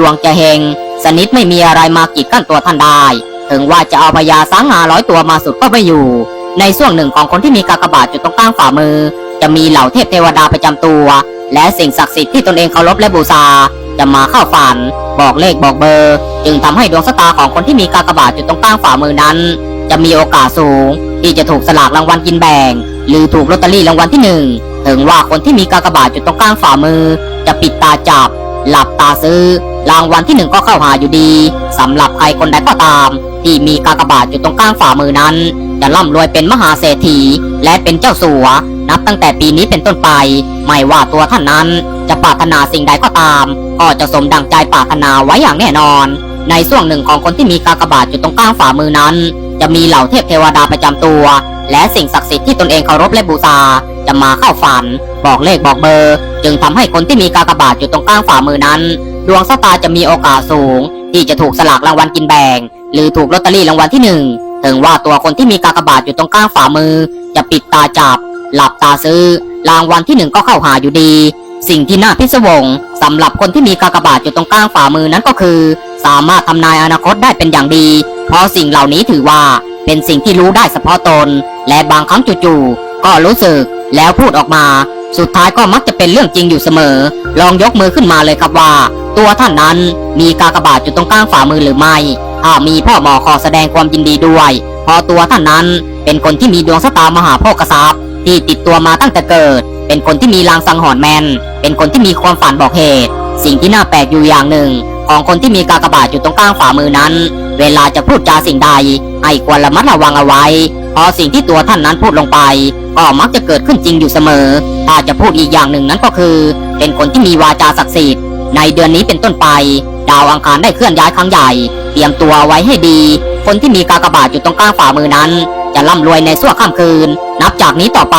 ดวงจะเฮงสนิทไม่มีอะไรมากีดกั้นตัวท่านได้ ถึงว่าจะเอาพญาสังหาร้อยตัวมาสุดก็ไม่อยู่ ในส่วนหนึ่งของคนที่มีกากบาทจุดตรงกลางฝ่ามือ จะมีเหล่าเทพเทวดาประจำตัว และสิ่งศักดิ์สิทธิ์ที่ตนเองเคารพและบูชาจะมาเข้าฝัน บอกเลขบอกเบอร์ จึงทำให้ดวงชะตาของคนที่มีกากบาทจุดตรงกลางฝ่ามือนั้น จะมีโอกาสสูง ที่จะถูกสลากรางวัลกินแบ่ง หรือถูกลอตเตอรี่รางวัลที่หนึ่งถึงว่าคนที่มีกากบาทจุดตรงกลางฝ่ามือ จะปิดตาจับ หลับตาซื้อ รางวัลที่หนึ่งก็เข้าหาอยู่ดีสำหรับใครคนใดก็ตาม ที่มีกากบาทจุดตรงกลางฝ่ามือนั้น จะร่ำรวยเป็นมหาเศรษฐีและเป็นเจ้าสัว นับตั้งแต่ปีนี้เป็นต้นไป ไม่ว่าตัวท่านนั้น จะปรารถนาสิ่งใดก็ตาม ก็จะสมดังใจปรารถนาไว้อย่างแน่นอน ในส่วนหนึ่งของคนที่มีกากบาทจุดตรงกลางฝ่ามือนั้น จะมีเหล่าเทพเทวดาประจำตัว และสิ่งศักดิ์สิทธิ์ที่ตนเองเคารพและบูชาจะมาเข้าฝัน บอกเลขบอกเบอร์ จึงทำให้คนที่มีกากบาทอยู่ตรงกลางฝ่ามือนั้น ดวงชะตาจะมีโอกาสสูง ที่จะถูกสลากรางวัลกินแบ่ง หรือถูกลอตเตอรี่รางวัลที่หนึ่งถึงว่าตัวคนที่มีกากบาทอยู่ตรงกลางฝ่ามือ จะปิดตาจับ หลับตาซื้อ รางวัลที่หนึ่งก็เข้าหาอยู่ดี สิ่งที่น่าพิศวงสำหรับคนที่มีกากบาทอยู่ตรงกลางฝ่ามือนั้นก็คือ สามารถทำนายอนาคตได้เป็นอย่างดี เพราะสิ่งเหล่านี้ถือว่าเป็นสิ่งที่รู้ได้เฉพาะตน และบางครั้งจู่ๆก็รู้สึกแล้วพูดออกมา สุดท้ายก็มักจะเป็นเรื่องจริงอยู่เสมอ ลองยกมือขึ้นมาเลยครับว่า ตัวท่านนั้นมีกากบาทอยู่ตรงกลางฝ่ามือหรือไม่ถ้ามีพ่อหมอขอแสดงความยินดีด้วยเพราะตัวท่านนั้นเป็นคนที่มีดวงชะตามหาโภคทรัพย์ที่ติดตัวมาตั้งแต่เกิด เป็นคนที่มีลางสังหรณ์แมน เป็นคนที่มีความฝันบอกเหตุ สิ่งที่น่าแปลกอยู่อย่างหนึ่ง ของคนที่มีกากบาทอยู่ตรงกลางฝ่ามือนั้น เวลาจะพูดจาสิ่งใดให้ควรระมัดระวังเอาไว้เพราะสิ่งที่ตัวท่านนั้นพูดลงไป ก็มักจะเกิดขึ้นจริงอยู่เสมอ ถ้าจะพูดอีกอย่างหนึ่งนั้นก็คือ เป็นคนที่มีวาจาศักดิ์สิทธิ์ในเดือนนี้เป็นต้นไป ดาวอังคารได้เคลื่อนย้ายครั้งใหญ่ เตรียมตัวไว้ให้ดี คนที่มีกากบาทอยู่ตรงกลางฝ่ามือนั้น จะร่ำรวยในช่วข้ามคืน นับจากนี้ต่อไป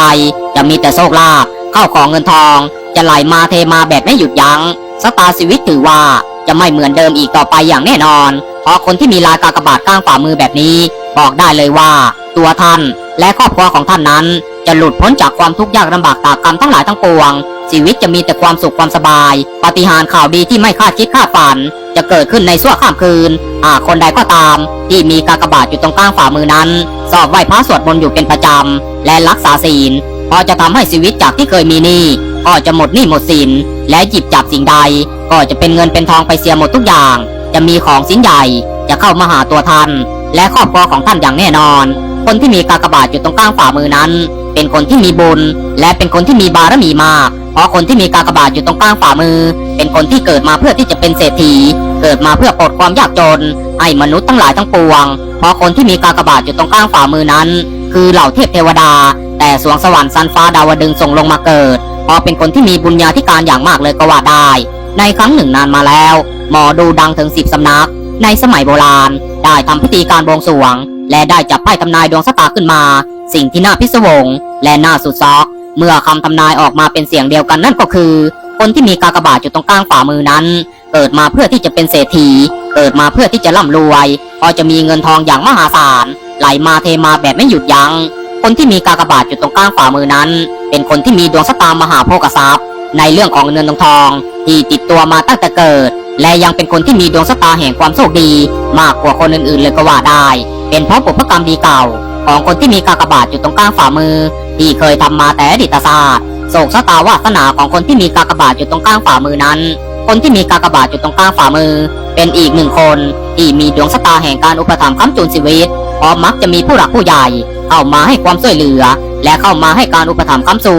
จะมีแต่โชคลาภเข้าของเงินทอง จะไหลมาเทมาแบบไม่หยุดยัง้งสตาร์ชีวิตถือว่า จะไม่เหมือนเดิมอีกต่อไปอย่างแน่นอน เพราะคนที่มีลายกากบาทกลางฝ่ามือแบบนี้ บอกได้เลยว่า ตัวท่านและครอบครัวของท่านนั้น จะหลุดพ้นจากความทุกข์ยากลำบากตากกรรมทั้งหลายทั้งปวง ชีวิตจะมีแต่ความสุขความสบายปาฏิหาริย์ข่าวดีที่ไม่คาดคิดคาดฝัน จะเกิดขึ้นในชั่วข้ามคืนหากคนใดก็ตาม ที่มีกากบาทอยู่ตรงกลางฝ่ามือนั้น สอบไหว้พระสวดมนต์อยู่เป็นประจำและรักษาศีล พอจะทำให้ชีวิตจากที่เคยมีหนี้ก็จะหมดหนี้หมดสิน และหยิบจับสิ่งใด ก็จะเป็นเงินเป็นทองไปเสียหมดทุกอย่าง จะมีของสินใหญ่ จะเข้ามาหาตัวท่าน และครอบครัวของท่านอย่างแน่นอน คนที่มีกากบาทอยู่ตรงกลางฝ่ามือนั้น เป็นคนที่มีบุญ และเป็นคนที่มีบารมีมาก เพราะคนที่มีกากบาทอยู่ตรงกลางฝ่ามือ เป็นคนที่เกิดมาเพื่อที่จะเป็นเศรษฐี เกิดมาเพื่อปลดความยากจน ให้มนุษย์ทั้งหลายทั้งปวง เพราะคนที่มีกากบาทอยู่ตรงกลางฝ่ามือนั้น คือเหล่าเทพเทวดา แต่สวงสวรรค์ซันฟ้าดาวดึงส่งลงมาเกิดพราะเป็นคนที่มีบุญญาธิการอย่างมากเลยก็ว่าได้ ในครั้งหนึ่งนานมาแล้ว หมอดูดังถึงสิบสำนัก ในสมัยโบราณ ได้ทำพิธีการบวงสรวง และได้จับไพ่ทำนายดวงชะตาขึ้นมา สิ่งที่น่าพิศวง และน่าสุดซอก เมื่อคำทำนายออกมาเป็นเสียงเดียวกันนั่นก็คือ คนที่มีกากบาทอยู่ตรงกลางฝ่ามือนั้น เกิดมาเพื่อที่จะเป็นเศรษฐี เกิดมาเพื่อที่จะร่ำรวยพอจะมีเงินทองอย่างมหาศาลไหลมาเทมาแบบไม่หยุดยัง้ง คนที่มีกากบาทอยู่ตรงกลางฝ่ามือนั้น เป็นคนที่มีดวงชะตามหาโภคทรัพย์ ในเรื่องของเงินทองทอง ที่ติดตัวมาตั้งแต่เกิด และยังเป็นคนที่มีดวงชะตาแห่งความโชคดี มากกว่าคนอื่นๆเลยก็ว่าได้ เป็นเพราะบุพกรรมดีเก่า ของคนที่มีกากบาทอยู่ตรงกลางฝ่ามือ ที่เคยทำมาแต่อดีตศาสตร์โศกชะตาวาสนาของคนที่มีกากบาทอยู่ตรงกลางฝ่ามือนั้น คนที่มีกากบาทอยู่ตรงกลางฝ่ามือ เป็นอีกหนึ่งคนที่มีดวงชะตาแห่งการอุปถัมภ์ค้ำจุนชีวิต เพราะมักจะมีผู้หลักผู้ใหญ่ เข้ามาให้ความช่วยเหลือ และเข้ามาให้การอุปถัมภ์ค้ำสู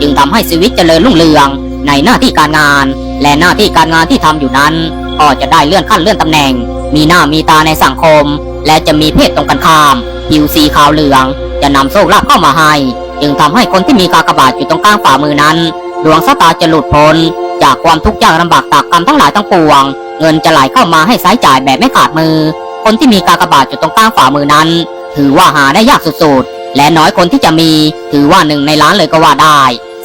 จึงทำให้ชีวิตเจริญรุ่งเรือง ในหน้าที่การงาน และหน้าที่การงานที่ทำอยู่นั้นก็จะได้เลื่อนขั้นเลื่อนตำแหน่ง มีหน้ามีตาในสังคม และจะมีเพศตรงกันข้ามผิวสีขาวเหลือง จะนำโชคลาภเข้ามาให้ จึงทำให้คนที่มีกากบาทอยู่ตรงกลางฝ่ามือนั้นดวงชะตาจะหลุดพ้นจากความทุกข์ยากลำบากตากกรรมทั้งหลายทั้งปวง เงินจะไหลเข้ามาให้ใช้จ่ายแบบไม่ขาดมือ คนที่มีกากบาทอยู่ตรงกลางฝ่ามือนั้น ถือว่าหาได้ยากสุดๆ และน้อยคนที่จะมี ถือว่าหนึ่งในล้านเลยก็ว่าได้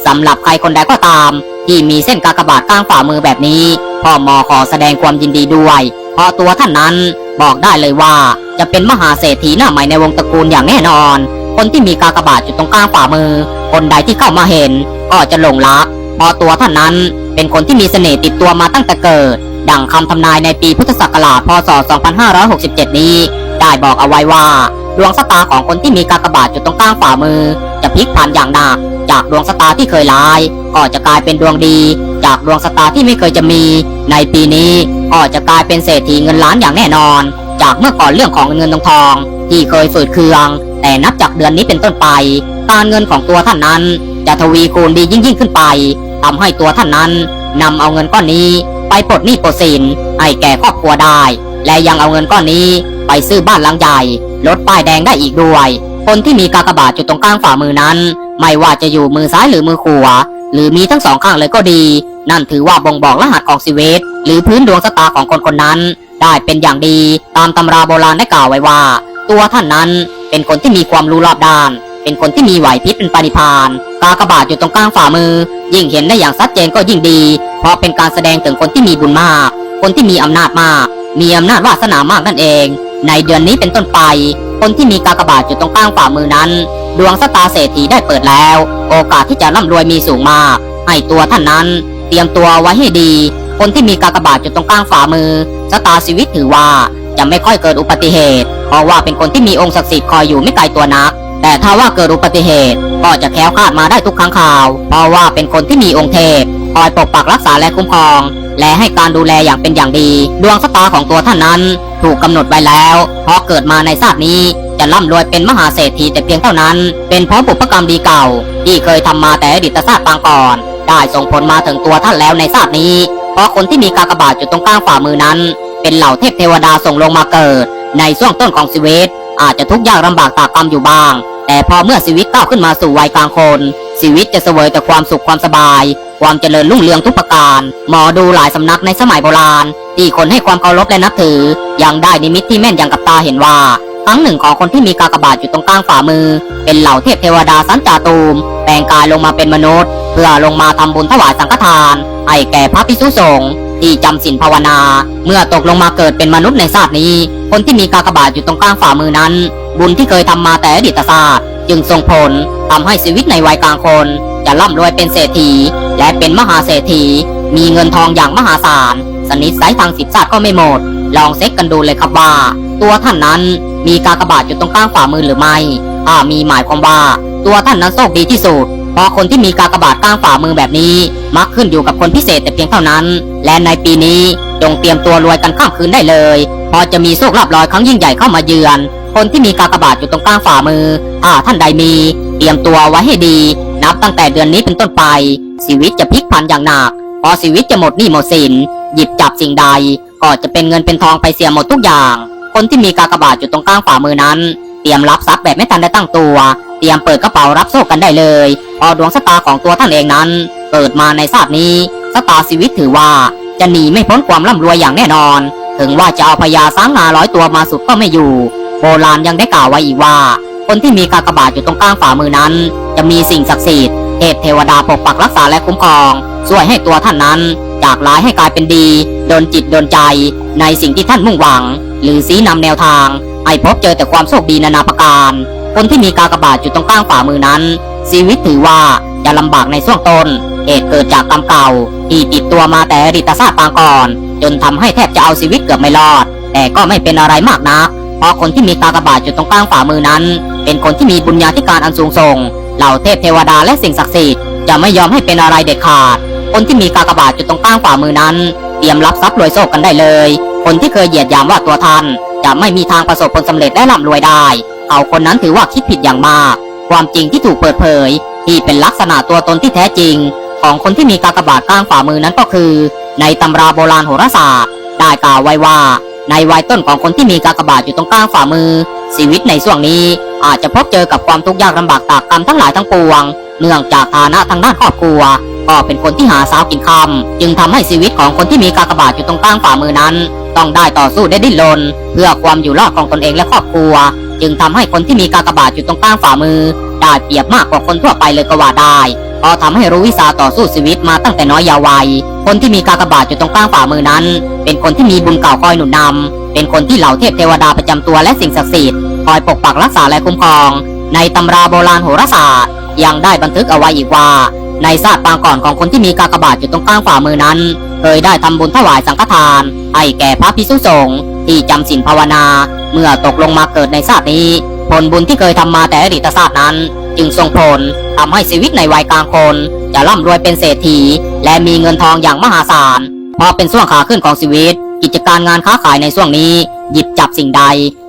สำหรับใครคนใดก็ตาม ที่มีเส้นกากบาทกลางฝ่ามือแบบนี้พ่อหมอขอแสดงความยินดีด้วยเพราะตัวท่านนั้นบอกได้เลยว่า จะเป็นมหาเศรษฐีหน้าใหม่ในวงตระกูลอย่างแน่นอน คนที่มีกากบาทอยู่ตรงกลางฝ่ามือ คนใดที่เข้ามาเห็น ก็จะหลงรักเพราะตัวท่านนั้นเป็นคนที่มีเสน่ห์ติดตัวมาตั้งแต่เกิด ดังคำทำนายในปีพุทธศักราช พศ 2567 นี้ ได้บอกเอาไว้ว่า ดวงชะตาของคนที่มีกากบาทจุดตรงกลางฝ่ามือ จะพลิกผันอย่างหนัก จากดวงชะตาที่เคยร้าย ก็จะกลายเป็นดวงดี จากดวงชะตาที่ไม่เคยจะมี ในปีนี้ก็จะกลายเป็นเศรษฐีเงินล้านอย่างแน่นอน จากเมื่อก่อนเรื่องของเงินทองทอง ที่เคยฝืดเคือง แต่นับจากเดือนนี้เป็นต้นไป การเงินของตัวท่านนั้น จะทวีคูณดียิ่งยิ่งขึ้นไปทำให้ตัวท่านนั้นนำเอาเงินก้อนนี้ ไปปลดหนี้ปลดสินให้แก่ครอบครัวได้ และยังเอาเงินก้อนนี้ไปซื้อบ้านหลังใหญ่รถป้ายแดงได้อีกด้วย คนที่มีกากบาทจุดตรงกลางฝ่ามือนั้น ไม่ว่าจะอยู่มือซ้ายหรือมือขวาหรือมีทั้งสองข้างเลยก็ดี นั่นถือว่าบ่งบอกรหัสของชีวิตหรือพื้นดวงชะตาของคนคนนั้น ได้เป็นอย่างดีตามตำราโบราณได้กล่าวไว้ว่า ตัวท่านนั้นเป็นคนที่มีความรู้รอบด้าน เป็นคนที่มีไหวพริบเป็นปานิพาน กากบาทอยู่ตรงกลางฝ่ามือ ยิ่งเห็นได้อย่างชัดเจนก็ยิ่งดี เพราะเป็นการแสดงถึงคนที่มีบุญมาก คนที่มีอำนาจมาก มีอำนาจวาสนามากนั่นเอง ในเดือนนี้เป็นต้นไป คนที่มีกากบาทอยู่ตรงกลางฝ่ามือนั้น ดวงสตาร์เศรษฐีได้เปิดแล้ว โอกาสที่จะร่ำรวยมีสูงมาก ให้ตัวท่านนั้น เตรียมตัวไว้ให้ดี คนที่มีกากบาทอยู่ตรงกลางฝ่ามือสตาร์ชีวิตถือว่าจะไม่ค่อยเกิดอุบัติเหตุ เพราะว่าเป็นคนที่มีองค์ศักดิ์สิทธิ์คอยอยู่ไม่ไกลตัวนัก แต่ถ้าว่าเกิดอุบัติเหตุก็จะแค้วคาดมาได้ทุกครั้งข่าว เพราะว่าเป็นคนที่มีองค์เทพคอยปกปักรักษาและคุ้มครอง และให้การดูแลอย่างเป็นอย่างดี ดวงชะตาของตัวท่านนั้น ถูกกำหนดไว้แล้วเพราะเกิดมาในชาตินี้จะร่ำรวยเป็นมหาเศรษฐีแต่เพียงเท่านั้น เป็นเพราะบุพกรรมดีเก่า ที่เคยทำมาแต่อดีตชาติปางก่อน ได้ส่งผลมาถึงตัวท่านแล้วในชาตินี้ เพราะคนที่มีกากบาทอยู่ตรงกลางฝ่ามือนั้น เป็นเหล่าเทพเทวดาส่งลงมาเกิด ในช่วงต้นของชีวิต อาจจะทุกข์ยากลำบากตากกรรมอยู่บ้าง แต่พอเมื่อชีวิตก้าวขึ้นมาสู่วัยกลางคนชีวิตจะเสวยแต่ความสุขความสบาย ความเจริญรุ่งเรืองทุกประการ หมอดูหลายสำนักในสมัยโบราณ ที่คนให้ความเคารพและนับถือ ยังได้นิมิตที่แม่นย่างกับตาเห็นว่าครั้งหนึ่งของคนที่มีกากบาทอยู่ตรงกลางฝ่ามือ เป็นเหล่าเทพเทวดาสันจาตูม แปลงกายลงมาเป็นมนุษย์ เพื่อลงมาทำบุญถวายสังฆทานให้แก่พระภิกษุสงฆ์ ที่จำศีลภาวนา เมื่อตกลงมาเกิดเป็นมนุษย์ในชาตินี้ คนที่มีกากบาทอยู่ตรงกลางฝ่ามือนั้น บุญที่เคยทำมาแต่อดีตชาติจึงส่งผลทำให้ชีวิตในวัยกลางคน จะร่ำรวยเป็นเศรษฐี และเป็นมหาเศรษฐี มีเงินทองอย่างมหาศาล สนิทสายทางสิบศาสตร์ก็ไม่หมด ลองเซ็กกันดูเลยครับว่า ตัวท่านนั้นมีกากบาทอยู่ตรงกลางฝ่ามือหรือไม่ถ้ามีหมายความว่า ตัวท่านนั้นโชคดีที่สุด ราะคนที่มีกากบาทกลางฝ่ามือแบบนี้ มักขึ้นอยู่กับคนพิเศษแต่เพียงเท่านั้น และในปีนี้จงเตรียมตัวรวยกันข้ามคืนได้เลยพอจะมีโชคลาภลอยครั้งยิ่งใหญ่เข้ามาเยือน คนที่มีกากบาทอยู่ตรงกลางฝ่ามือถ้าท่านใดมี เตรียมตัวไว้ให้ดี นับตั้งแต่เดือนนี้เป็นต้นไป ชีวิตจะพลิกผันอย่างหนัก พอชีวิตจะหมดหนี้หมดสินหยิบจับสิ่งใด ก็จะเป็นเงินเป็นทองไปเสียหมดทุกอย่าง คนที่มีกากบาทอยู่ตรงกลางฝ่ามือนั้น เตรียมรับทรัพย์แบบไม่ทันได้ตั้งตัว เตรียมเปิดกระเป๋ารับโชคกันได้เลยพอดวงชะตาของตัวท่านเองนั้น เกิดมาในชาตินี้ชะตาชีวิตถือว่าจะหนีไม่พ้นความร่ำรวยอย่างแน่นอน ถึงว่าจะเอาพญาสางงาร้อยตัวมาสุดก็ไม่อยู่ โบราณยังได้กล่าวไว้อีกว่า คนที่มีกากบาทอยู่ตรงกลางฝ่ามือนั้น จะมีสิ่งศักดิ์สิทธิ์เทพเทวดาปกปักรักษาและคุ้มครองช่วยให้ตัวท่านนั้น จากร้ายให้กลายเป็นดีโดนจิตโดนใจ ในสิ่งที่ท่านมุ่งหวัง หรือสีนำแนวทางให้พบเจอแต่ความโชคดีนานาประการ คนที่มีกากบาทอยู่ตรงกลางฝ่ามือนั้น ชีวิตถือว่าจะลำบากในช่วงต้น เหตุเกิดจากกรรมเก่า ที่ติดตัวมาแต่อดีตชาติปางก่อน จนทำให้แทบจะเอาชีวิตเกือบไม่รอด แต่ก็ไม่เป็นอะไรมากนัก เพราะคนที่มีกากบาทอยู่ตรงกลางฝ่ามือนั้น เป็นคนที่มีบุญญาธิการอันสูงส่ง เหล่าเทพเทวดาและสิ่งศักดิ์สิทธิ์จะไม่ยอมให้เป็นอะไรเด็ดขาด คนที่มีกากบาทอยู่ตรงกลางฝ่ามือนั้น เตรียมรับทรัพย์รวยโชคกันได้เลย คนที่เคยเหยียดยามว่าตัวท่านจะไม่มีทางประสบผลสำเร็จและร่ำรวยได้ เขาคนนั้นถือว่าคิดผิดอย่างมาก ความจริงที่ถูกเปิดเผย ที่เป็นลักษณะตัวตนที่แท้จริง ของคนที่มีกากบาทกลางฝ่ามือนั้นก็คือ ในตำราโบราณโหราศาสตร์ได้กล่าวไว้ว่า ในวัยต้นของคนที่มีกากบาทอยู่ตรงกลางฝ่ามือ ชีวิตในช่วงนี้อาจจะพบเจอกับความทุกข์ยากลำบากตากกรรมทั้งหลายทั้งปวง เนื่องจากฐานะทางด้านครอบครัว ก็เป็นคนที่หาสาวกินคำจึงทำให้ชีวิตของคนที่มีกากบาทอยู่ตรงกลางฝ่ามือนั้น ต้องได้ต่อสู้ได้ดิ้นรนเพื่อความอยู่รอดของตนเองและครอบครัว จึงทำให้คนที่มีกากบาทอยู่ตรงกลางฝ่ามือ ได้เปรียบมากกว่าคนทั่วไปเลยก็ว่าได้เพราะทำให้รู้วิชาต่อสู้ชีวิตมาตั้งแต่น้อยยาววัย คนที่มีกากบาทอยู่ตรงกลางฝ่ามือนั้น เป็นคนที่มีบุญเก่าคอยหนุนนำเป็นคนที่เหล่าเทพเทวดาประจำตัวและสิ่งศักดิ์สิทธิ์คอยปกปักรักษาและคุ้มครอง ในตำราโบราณโหราศาสตร์ ยังได้บันทึกเอาไว้อีกว่า ในศาสตร์ปางก่อนของคนที่มีกากบาทอยู่ตรงกลางฝ่ามือนั้น เคยได้ทำบุญถวายสังฆทานให้แก่พระพิสุสงฆ์ ที่จำศีลภาวนา เมื่อตกลงมาเกิดในชาตินี้ ผลบุญที่เคยทำมาแต่อดีตชาตินั้น จึงส่งผลทำให้ชีวิตในวัยกลางคน จะร่ำรวยเป็นเศรษฐี และมีเงินทองอย่างมหาศาลพราะเป็นช่วงขาขึ้นของชีวิต กิจการงานค้าขายในช่วงนี้ หยิบจับสิ่งใด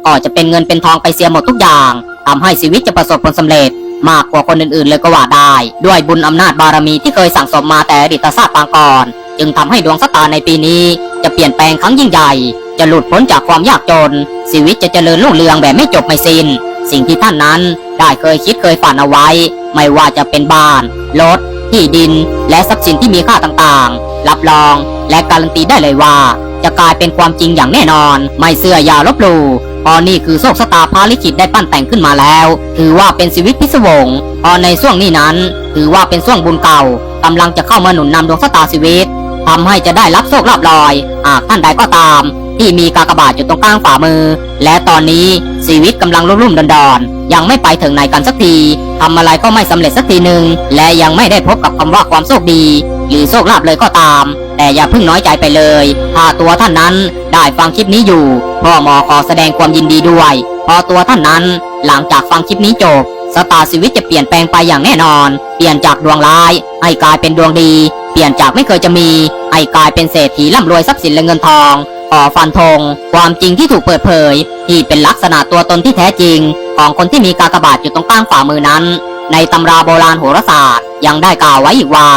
ก็จะเป็นเงินเป็นทองไปเสียหมดทุกอย่างทำให้ชีวิตจะประสบผลสำเร็จมากกว่าคนอื่นๆเลยก็ว่าได้ ด้วยบุญอำนาจบารมีที่เคยสั่งสมมาแต่อดีตชาติปางก่อน จึงทำให้ดวงชะตาในปีนี้จะเปลี่ยนแปลงครั้งยิ่งใหญ่ จะหลุดพ้นจากความยากจน ชีวิตจะเจริญรุ่งเรืองแบบไม่จบไม่สิ้น สิ่งที่ท่านนั้นได้เคยคิดเคยฝันเอาไว้ ไม่ว่าจะเป็นบ้าน รถ ที่ดิน และทรัพย์สินที่มีค่าต่างๆ รับรองและการันตีได้เลยว่า จะกลายเป็นความจริงอย่างแน่นอน ไม่เสื่ออย่าลบหลู่พอนี่คือโชคชะตาพาลิขิตได้ปั้นแต่งขึ้นมาแล้ว ถือว่าเป็นชีวิตพิศวงพอในช่วงนี้นั้น ถือว่าเป็นช่วงบุญเก่ากำลังจะเข้ามาหนุนนำดวงชะตาชีวิตทำให้จะได้รับโชคลาภลอยหากท่านใดก็ตาม ที่มีกากบาทอยู่ตรงกลางฝ่ามือ และตอนนี้ชีวิตกำลังรุ่มๆดอนๆยังไม่ไปถึงไหนกันสักทีทำอะไรก็ไม่สำเร็จสักทีหนึ่งและยังไม่ได้พบกับคำว่าความโชคดีหรือโชคลาภเลยก็ตาม แต่อย่าเพิ่งน้อยใจไปเลย ถ้าตัวท่านนั้นได้ฟังคลิปนี้อยู่พ่อหมอขอแสดงความยินดีด้วยพอตัวท่านนั้นหลังจากฟังคลิปนี้จบสตาร์ชีวิตจะเปลี่ยนแปลงไปอย่างแน่นอน เปลี่ยนจากดวงร้ายให้กลายเป็นดวงดี เปลี่ยนจากไม่เคยจะมีให้กลายเป็นเศรษฐีร่ำรวยทรัพย์สินและเงินทอง ขอฟันธงความจริงที่ถูกเปิดเผย ที่เป็นลักษณะตัวตนที่แท้จริง ของคนที่มีกากบาทอยู่ตรงกลางฝ่ามือนั้น ในตำราโบราณโหราศาสตร์ ยังได้กล่าวไว้อีกว่า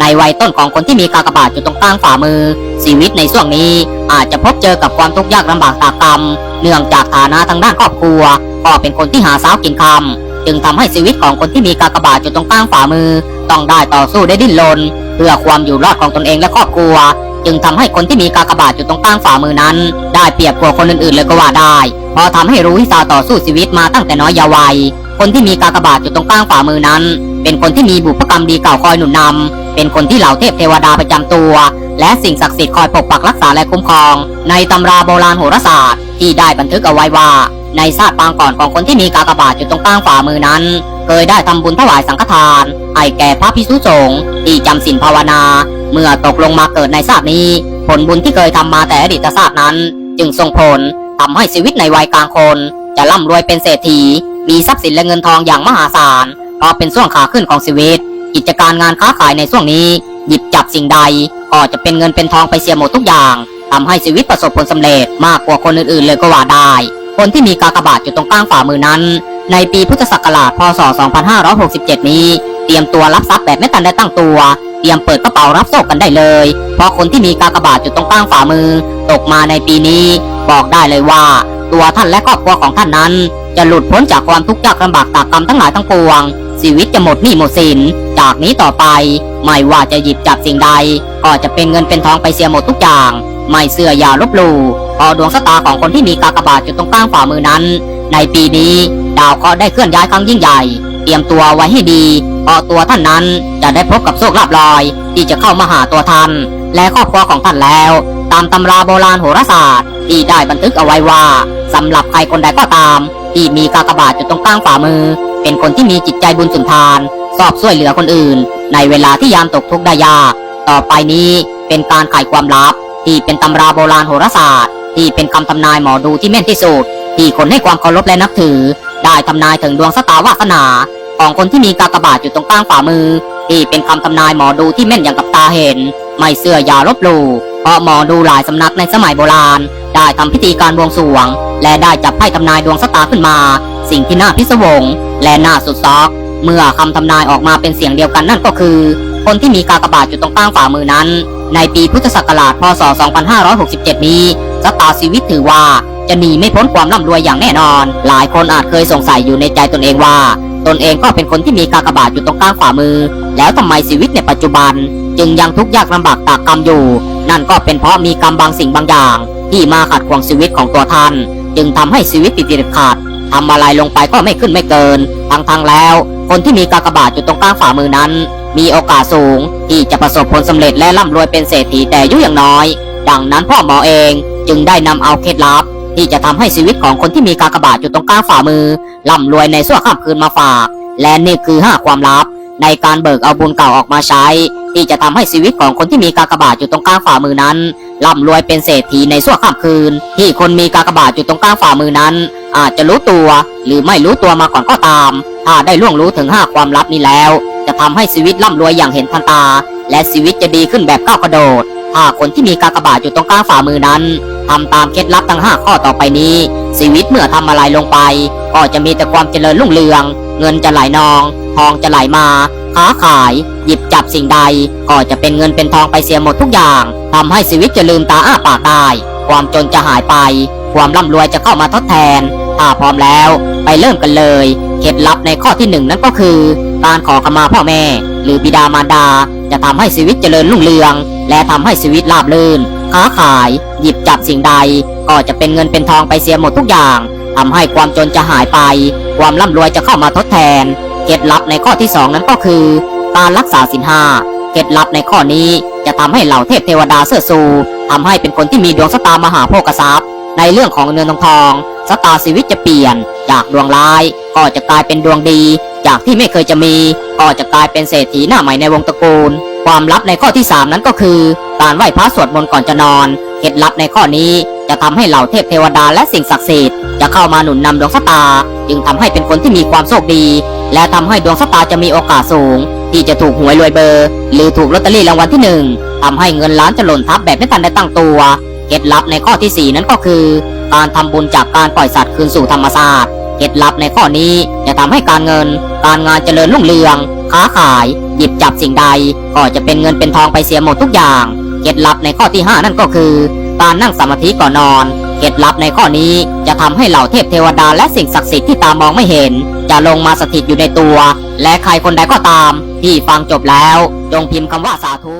ในวัยต้นของคนที่มีกากบาทอยู่ตรงกลางฝ่ามือ ชีวิตในช่วงนี้อาจจะพบเจอกับความทุกข์ยากลำบากตากตำเนื่องจากฐานะทางด้านครอบครัว ก็เป็นคนที่หาเช้ากินคำจึงทำให้ชีวิตของคนที่มีกากบาทอยู่ตรงกลางฝ่ามือ ต้องได้ต่อสู้ได้ดิ้นรนเพื่อความอยู่รอดของตนเองและครอบครัว จึงทำให้คนที่มีกากบาทอยู่ตรงกลางฝ่ามือนั้น ได้เปรียบกว่าคนอื่นๆเลยก็ว่าได้ เพราะทำให้รู้วิชาต่อสู้ชีวิตมาตั้งแต่น้อยเยาว์วัย คนที่มีกากบาทอยู่ตรงกลางฝ่ามือนั้น เป็นคนที่มีบุพกรรมดีเก่าคอยหนุนนำเป็นคนที่เหล่าเทพเทวดาประจำตัว และสิ่งศักดิ์สิทธิ์คอยปกปักรักษาและคุ้มครอง ในตำราโบราณโหราศาสตร์ที่ได้บันทึกเอาไว้ว่า ในชาติปางก่อนของคนที่มีกากบาทอยู่ตรงกลางฝ่ามือนั้นเคยได้ทำบุญถวายสังฆทานให้แก่พระพิสุสงฆ์ที่จำศีลภาวนา เมื่อตกลงมาเกิดในชาตินี้ ผลบุญที่เคยทำมาแต่อดีตชาตินั้น จึงส่งผลทำให้ชีวิตในวัยกลางคน จะร่ำรวยเป็นเศรษฐี มีทรัพย์สินและเงินทองอย่างมหาศาลเพราะเป็นช่วงขาขึ้นของชีวิต กิจการงานค้าขายในช่วงนี้ หยิบจับสิ่งใด ก็จะเป็นเงินเป็นทองไปเสียหมดทุกอย่างทำให้ชีวิตประสบผลสำเร็จมากกว่าคนอื่นๆ เลยก็ว่าได้ คนที่มีกากบาทอยู่ตรงกลางฝ่ามือนั้น ในปีพุทธศักราชพศ 2567 นี้ เตรียมตัวรับทรัพย์แบบไม่ทันได้ตั้งตัว เตรียมเปิดกระเป๋ารับโชคกันได้เลย เพราะคนที่มีกากบาทอยู่ตรงกลางฝ่ามือ ตกมาในปีนี้ บอกได้เลยว่า ตัวท่านและครอบครัวของท่านนั้น จะหลุดพ้นจากความทุกข์ยากลำบากตากกรรมทั้งหลายทั้งปวง ชีวิตจะหมดหนี้หมดสิน จากนี้ต่อไป ไม่ว่าจะหยิบจับสิ่งใด ก็จะเป็นเงินเป็นทองไปเสียหมดทุกอย่าง ไม่เสื่ออย่าลบหลู่พอดวงชะตาของคนที่มีกากบาทอยู่ตรงกลางฝ่ามือนั้น ในปีนี้ดาวเคราะห์ได้เคลื่อนย้ายครั้งยิ่งใหญ่ เตรียมตัวไว้ให้ดีพอตัวท่านนั้นจะได้พบกับโชคลาภลอย ที่จะเข้ามาหาตัวท่าน และครอบครัวของท่านแล้ว ตามตำราโบราณโหราศาสตร์ ที่ได้บันทึกเอาไว้ว่าสำหรับใครคนใดก็ตาม ที่มีกากบาทอยู่ตรงกลางฝ่ามือ เป็นคนที่มีจิตใจบุญสุนทานชอบช่วยเหลือคนอื่น ในเวลาที่ยามตกทุกข์ได้ยากต่อไปนี้เป็นการไขความลับ ที่เป็นตำราโบราณโหราศาสตร์ ที่เป็นคำทำนายหมอดูที่แม่นที่สุด ที่คนให้ความเคารพและนับถือ ได้ทำนายถึงดวงชะตาวาสนา ของคนที่มีกากบาทอยู่ตรงกลางฝ่ามือ ที่เป็นคำทำนายหมอดูที่แม่นอย่างกับตาเห็น ไม่เสื่ออย่าลบหลู่เพราะหมอดูหลายสำนักในสมัยโบราณ ได้ทำพิธีการบวงสรวง และได้จับไพ่ทำนายดวงชะตาขึ้นมา สิ่งที่น่าพิศวง และน่าสุดซอกเมื่อคำทำนายออกมาเป็นเสียงเดียวกันนั่นก็คือ คนที่มีกากบาทอยู่ตรงกลางฝ่ามือนั้น ในปีพุทธศักราช พศ 2567 นี้ชะตาชีวิตถือว่า จะหนีไม่พ้นความร่ำรวยอย่างแน่นอน หลายคนอาจเคยสงสัยอยู่ในใจตนเองว่า ตนเองก็เป็นคนที่มีกากบาทอยู่ตรงกลางฝ่ามือ แล้วทำไมชีวิตในปัจจุบัน จึงยังทุกข์ยากลำบากตากกรรมอยู่ นั่นก็เป็นเพราะมีกรรมบางสิ่งบางอย่าง ที่มาขัดขวางชีวิตของตัวท่าน จึงทำให้ชีวิตติดติดขัดทำอะไรลงไปก็ไม่ขึ้นไม่เกินทั้งๆแล้ว คนที่มีกากบาทอยู่ตรงกลางฝ่ามือนั้น มีโอกาสสูง ที่จะประสบผลสำเร็จและร่ำรวยเป็นเศรษฐีแต่ยุอย่างน้อย ดังนั้นพ่อหมอเองจึงได้นำเอาเคล็ดลับ ที่จะทำให้ชีวิตของคนที่มีกากบาทอยู่ตรงกลางฝ่ามือร่ำรวยในชั่วข้ามคืนมาฝาก และนี่คือห้าความลับ ในการเบิกเอาบุญเก่าออกมาใช้ ที่จะทำให้ชีวิตของคนที่มีกากบาทอยู่ตรงกลางฝ่ามือนั้นร่ำรวยเป็นเศรษฐีในชั่วข้ามคืน ที่คนมีกากบาทอยู่ตรงกลางฝ่ามือนั้น อาจจะรู้ตัว หรือไม่รู้ตัวมาก่อนก็ตาม ถ้าได้ล่วงรู้ถึงห้าความลับนี้แล้ว จะทำให้ชีวิตร่ำรวยอย่างเห็นทันตา และชีวิตจะดีขึ้นแบบก้าวกระโดดถ้าคนที่มีกากบาทอยู่ตรงกลางฝ่ามือนั้น ทำตามเคล็ดลับทั้งห้าข้อต่อไปนี้ ชีวิตเมื่อทำอะไรลงไป ก็จะมีแต่ความเจริญรุ่งเรือง เงินจะไหลนอง ทองจะไหลมาค้าขาย หยิบจับสิ่งใด ก็จะเป็นเงินเป็นทองไปเสียหมดทุกอย่างทำให้ชีวิตจะลืมตาอ้าปากได้ ความจนจะหายไป ความร่ำรวยจะเข้ามาทดแทน ถ้าพร้อมแล้ว ไปเริ่มกันเลย เคล็ดลับในข้อที่หนึ่งนั่นก็คือการขอขมาพ่อแม่ หรือบิดามารดา จะทำให้ชีวิตเจริญรุ่งเรือง และทำให้ชีวิตราบรื่นค้าขาย หยิบจับสิ่งใด ก็จะเป็นเงินเป็นทองไปเสียหมดทุกอย่างทำให้ความจนจะหายไป ความร่ำรวยจะเข้ามาทดแทนเคล็ดลับในข้อที่สองนั้นก็คือ การรักษาศีลห้าเคล็ดลับในข้อนี้จะทำให้เหล่าเทพเทวดาเสื่อสูทำให้เป็นคนที่มีดวงชะตามหาโภคทรัพย์ ในเรื่องของเงินทองทองชะตาชีวิตจะเปลี่ยน จากดวงร้ายก็จะกลายเป็นดวงดี จากที่ไม่เคยจะมี ก็จะกลายเป็นเศรษฐีหน้าใหม่ในวงตระกูล ความลับในข้อที่สามนั้นก็คือ การไหว้พระสวดมนต์ก่อนจะนอน เคล็ดลับในข้อนี้ จะทำให้เหล่าเทพเทวดาและสิ่งศักดิ์สิทธิ์จะเข้ามาหนุนนำดวงชะตา จึงทำให้เป็นคนที่มีความโชคดี และทำให้ดวงชะตาจะมีโอกาสสูง ที่จะถูกหวยรวยเบอร์ หรือถูกลอตเตอรี่รางวัลที่หนึ่งทำให้เงินล้านจะหล่นทับแบบไม่ทันได้ตั้งตัวเคล็ดลับในข้อที่สี่นั้นก็คือ การทำบุญจากการปล่อยสัตว์คืนสู่ธรรมชาติเคล็ดลับในข้อนี้จะทำให้การเงิน การงานเจริญรุ่งเรือง ค้าขาย หยิบจับสิ่งใด ก็จะเป็นเงินเป็นทองไปเสียหมดทุกอย่าง เคล็ดลับในข้อที่ห้านั่นก็คือ การนั่งสมาธิก่อนนอนเคล็ดลับในข้อนี้จะทำให้เหล่าเทพเทวดาและสิ่งศักดิ์สิทธิ์ที่ตามองไม่เห็น จะลงมาสถิตอยู่ในตัว และใครคนใดก็ตาม ที่ฟังจบแล้ว จงพิมพ์คำว่าสาธุ